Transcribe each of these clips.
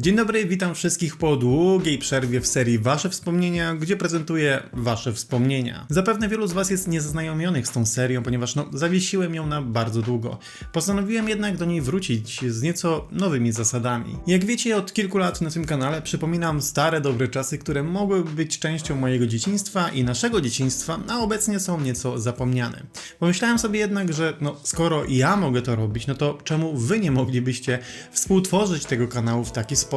Dzień dobry, witam wszystkich po długiej przerwie w serii Wasze Wspomnienia, gdzie prezentuję Wasze wspomnienia. Zapewne wielu z Was jest niezaznajomionych z tą serią, ponieważ no, zawiesiłem ją na bardzo długo. Postanowiłem jednak do niej wrócić z nieco nowymi zasadami. Jak wiecie, od kilku lat na tym kanale przypominam stare, dobre czasy, które mogły być częścią mojego dzieciństwa i naszego dzieciństwa, a obecnie są nieco zapomniane. Pomyślałem sobie jednak, że no, skoro ja mogę to robić, no to czemu Wy nie moglibyście współtworzyć tego kanału w taki sposób,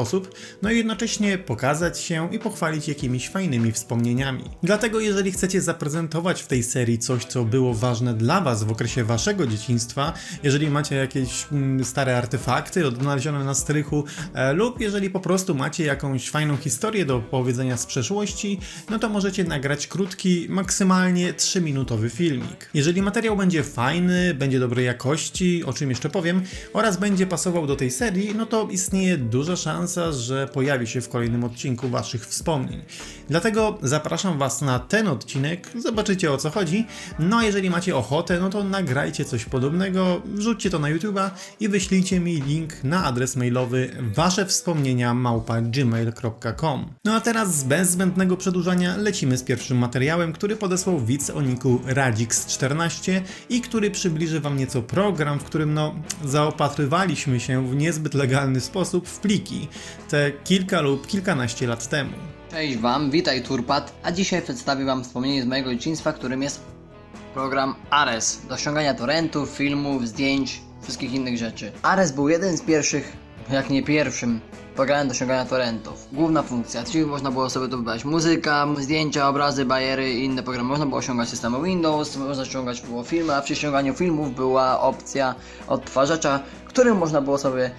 no i jednocześnie pokazać się i pochwalić jakimiś fajnymi wspomnieniami. Dlatego jeżeli chcecie zaprezentować w tej serii coś, co było ważne dla Was w okresie Waszego dzieciństwa, jeżeli macie jakieś mm, stare artefakty odnalezione na strychu, e, lub jeżeli po prostu macie jakąś fajną historię do opowiedzenia z przeszłości, no to możecie nagrać krótki, maksymalnie 3-minutowy filmik. Jeżeli materiał będzie fajny, będzie dobrej jakości, o czym jeszcze powiem, oraz będzie pasował do tej serii, no to istnieje duża szansa, że pojawi się w kolejnym odcinku Waszych wspomnień. Dlatego zapraszam Was na ten odcinek, zobaczycie o co chodzi. No a jeżeli macie ochotę, no to nagrajcie coś podobnego, wrzućcie to na YouTube'a i wyślijcie mi link na adres mailowy Wasze wspomnienia małpa gmail.com. No a teraz bez zbędnego przedłużania lecimy z pierwszym materiałem, który podesłał widz o niku Radix14 i który przybliży Wam nieco program, w którym no zaopatrywaliśmy się w niezbyt legalny sposób w pliki te kilka lub kilkanaście lat temu. Cześć Wam, witaj Turpat, a dzisiaj przedstawię Wam wspomnienie z mojego dzieciństwa, którym jest program Ares do ściągania torrentów, filmów, zdjęć, wszystkich innych rzeczy. Ares był jeden z pierwszych, jak nie pierwszym, programem do ściągania torrentów. Główna funkcja, czyli można było sobie dobywać muzyka, zdjęcia, obrazy, bajery i inne programy. Można było ściągać systemy Windows, można ściągać było filmy, a przy ściąganiu filmów była opcja odtwarzacza, którym można było sobie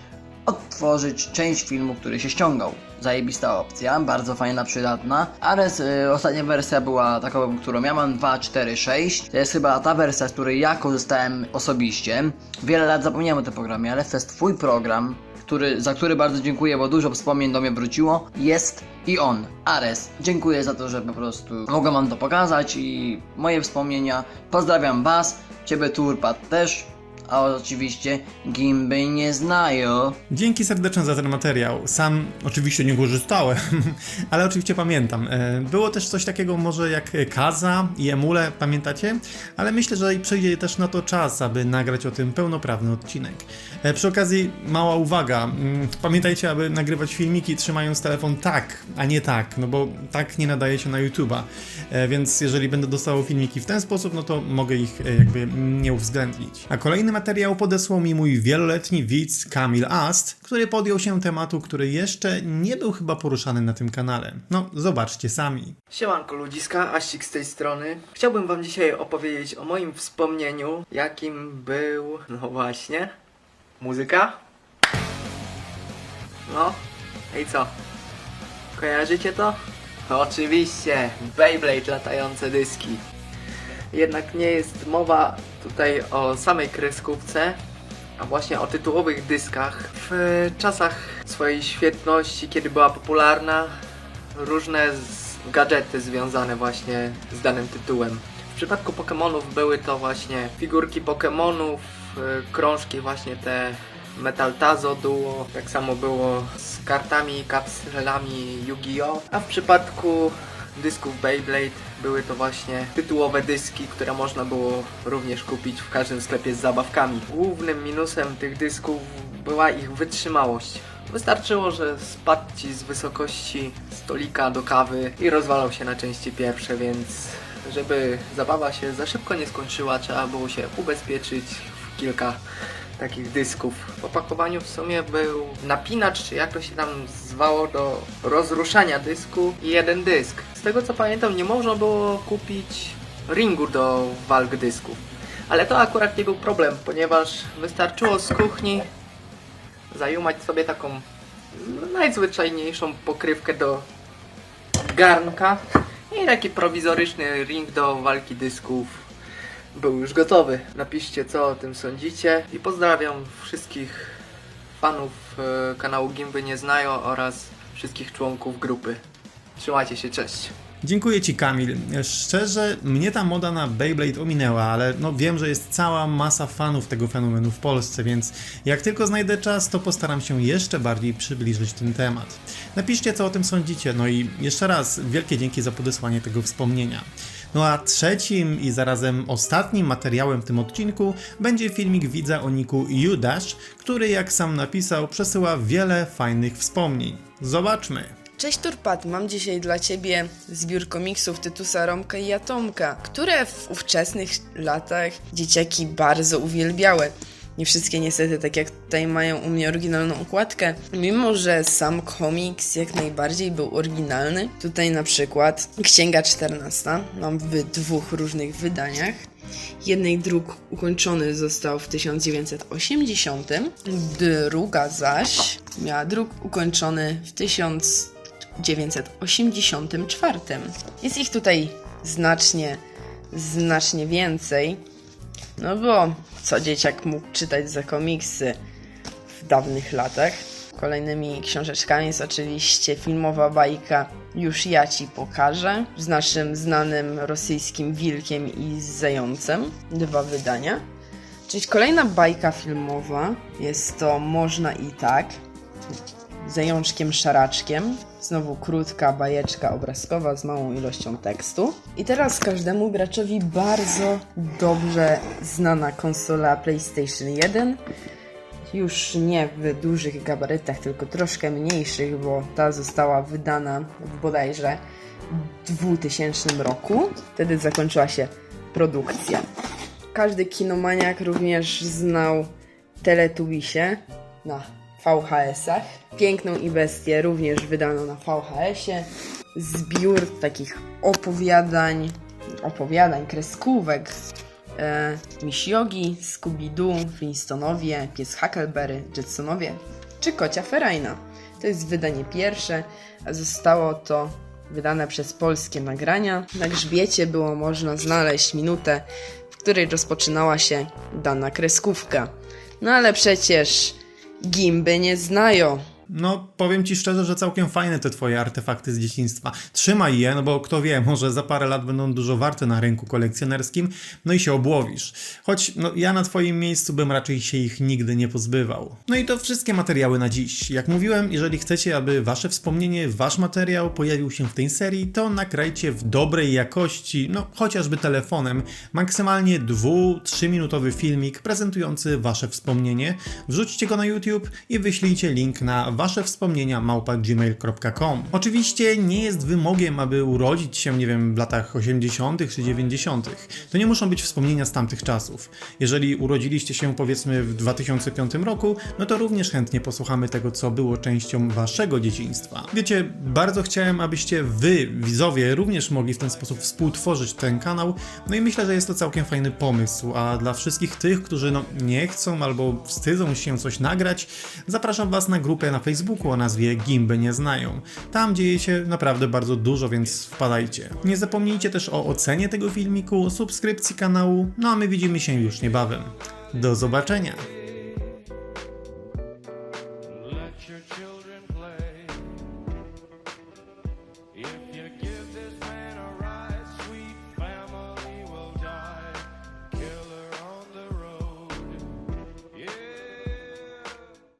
odtworzyć część filmu, który się ściągał. Zajebista opcja, bardzo fajna, przydatna. Ares, y, ostatnia wersja była taką, którą ja mam 2.4.6. To jest chyba ta wersja, z której ja korzystałem osobiście. Wiele lat zapomniałem o tym programie, ale to jest twój program, który, za który bardzo dziękuję, bo dużo wspomnień do mnie wróciło. Jest i on, Ares. Dziękuję za to, że po prostu mogłem wam to pokazać i moje wspomnienia. Pozdrawiam was, ciebie Turpat też. A oczywiście gimby nie znają. Dzięki serdeczne za ten materiał. Sam oczywiście nie korzystałem, ale oczywiście pamiętam. E, Było też coś takiego może jak Kaza i Emule, pamiętacie? Ale myślę, że przyjdzie też na to czas, aby nagrać o tym pełnoprawny odcinek. E, Przy okazji mała uwaga. Mm, Pamiętajcie, aby nagrywać filmiki trzymając telefon tak, a nie tak, no bo tak nie nadaje się na YouTube'a. E, Więc jeżeli będę dostawał filmiki w ten sposób, no to mogę ich jakby nie uwzględnić. A kolejny materiał podesłał mi mój wieloletni widz Kamil Ast, który podjął się tematu, który jeszcze nie był chyba poruszany na tym kanale. No, zobaczcie sami. Siemanko ludziska, Aścik z tej strony. Chciałbym wam dzisiaj opowiedzieć o moim wspomnieniu, jakim był, no właśnie, muzyka. No, i co? Kojarzycie to? Oczywiście, Beyblade latające dyski. Jednak nie jest mowa tutaj o samej kreskówce, a właśnie o tytułowych dyskach. W czasach swojej świetności, kiedy była popularna, różne gadżety związane właśnie z danym tytułem. W przypadku Pokémonów były to właśnie figurki Pokémonów, y, krążki właśnie te Metal Tazo Duo, tak samo było z kartami i kapselami Yu-Gi-Oh! A w przypadku dysków Beyblade były to właśnie tytułowe dyski, które można było również kupić w każdym sklepie z zabawkami. Głównym minusem tych dysków była ich wytrzymałość. Wystarczyło, że spadł ci z wysokości stolika do kawy i rozwalał się na części pierwsze, więc żeby zabawa się za szybko nie skończyła, trzeba było się ubezpieczyć w kilka takich dysków. W opakowaniu w sumie był napinacz, czy jak to się tam zwało, do rozruszania dysku i jeden dysk. Z tego co pamiętam, nie można było kupić ringu do walk dysków. Ale to akurat nie był problem, ponieważ wystarczyło z kuchni zajumać sobie taką najzwyczajniejszą pokrywkę do garnka i taki prowizoryczny ring do walki dysków był już gotowy. Napiszcie co o tym sądzicie i pozdrawiam wszystkich fanów e, kanału Gimby Nie Znają oraz wszystkich członków grupy. Trzymajcie się, cześć! Dziękuję Ci Kamil. Szczerze, mnie ta moda na Beyblade ominęła, ale no wiem, że jest cała masa fanów tego fenomenu w Polsce, więc jak tylko znajdę czas, to postaram się jeszcze bardziej przybliżyć ten temat. Napiszcie co o tym sądzicie, no i jeszcze raz wielkie dzięki za podesłanie tego wspomnienia. No a trzecim i zarazem ostatnim materiałem w tym odcinku będzie filmik widza o niku Judasz, który jak sam napisał przesyła wiele fajnych wspomnień. Zobaczmy. Cześć Turpat, mam dzisiaj dla Ciebie zbiór komiksów Tytusa, Romka i Atomka, które w ówczesnych latach dzieciaki bardzo uwielbiały. Nie wszystkie niestety, tak jak tutaj mają u mnie oryginalną okładkę. Mimo, że sam komiks jak najbardziej był oryginalny, tutaj na przykład Księga 14 mam w dwóch różnych wydaniach. Jednej druk ukończony został w 1980, druga zaś miała druk ukończony w 1984. Jest ich tutaj znacznie, znacznie więcej, no bo co dzieciak mógł czytać za komiksy w dawnych latach. Kolejnymi książeczkami jest oczywiście filmowa bajka Już ja ci pokażę z naszym znanym rosyjskim wilkiem i z zającem. Dwa wydania. Czyli kolejna bajka filmowa jest to Można i tak zajączkiem szaraczkiem. Znowu krótka bajeczka obrazkowa z małą ilością tekstu. I teraz każdemu graczowi bardzo dobrze znana konsola PlayStation 1. Już nie w dużych gabarytach, tylko troszkę mniejszych, bo ta została wydana w bodajże 2000 roku. Wtedy zakończyła się produkcja. Każdy kinomaniak również znał Teletubisie na VHS-ach. Piękną i bestię również wydano na VHS-ie. Zbiór takich opowiadań, opowiadań, kreskówek. E, Miss Yogi, Scooby-Doo, Flintstonowie, Pies Huckleberry, Jetsonowie czy Kocia Ferajna. To jest wydanie pierwsze, a zostało to wydane przez polskie nagrania. Na grzbiecie było można znaleźć minutę, w której rozpoczynała się dana kreskówka. No ale przecież gimby nie znają. No, powiem ci szczerze, że całkiem fajne te twoje artefakty z dzieciństwa. Trzymaj je, no bo kto wie, może za parę lat będą dużo warte na rynku kolekcjonerskim, no i się obłowisz. Choć no, ja na twoim miejscu bym raczej się ich nigdy nie pozbywał. No i to wszystkie materiały na dziś. Jak mówiłem, jeżeli chcecie, aby wasze wspomnienie, wasz materiał pojawił się w tej serii, to nakrajcie w dobrej jakości, no chociażby telefonem, maksymalnie 2-3 minutowy filmik prezentujący wasze wspomnienie, wrzućcie go na YouTube i wyślijcie link na wasze wspomnienia małpa.gmail.com. Oczywiście nie jest wymogiem, aby urodzić się, nie wiem, w latach 80. czy 90. To nie muszą być wspomnienia z tamtych czasów. Jeżeli urodziliście się powiedzmy w 2005 roku, no to również chętnie posłuchamy tego, co było częścią waszego dzieciństwa. Wiecie, bardzo chciałem, abyście wy, widzowie, również mogli w ten sposób współtworzyć ten kanał, no i myślę, że jest to całkiem fajny pomysł, a dla wszystkich tych, którzy no nie chcą albo wstydzą się coś nagrać, zapraszam was na grupę na Facebooku o nazwie Gimby nie znają. Tam dzieje się naprawdę bardzo dużo, więc wpadajcie. Nie zapomnijcie też o ocenie tego filmiku, subskrypcji kanału, no a my widzimy się już niebawem. Do zobaczenia! Let your children play.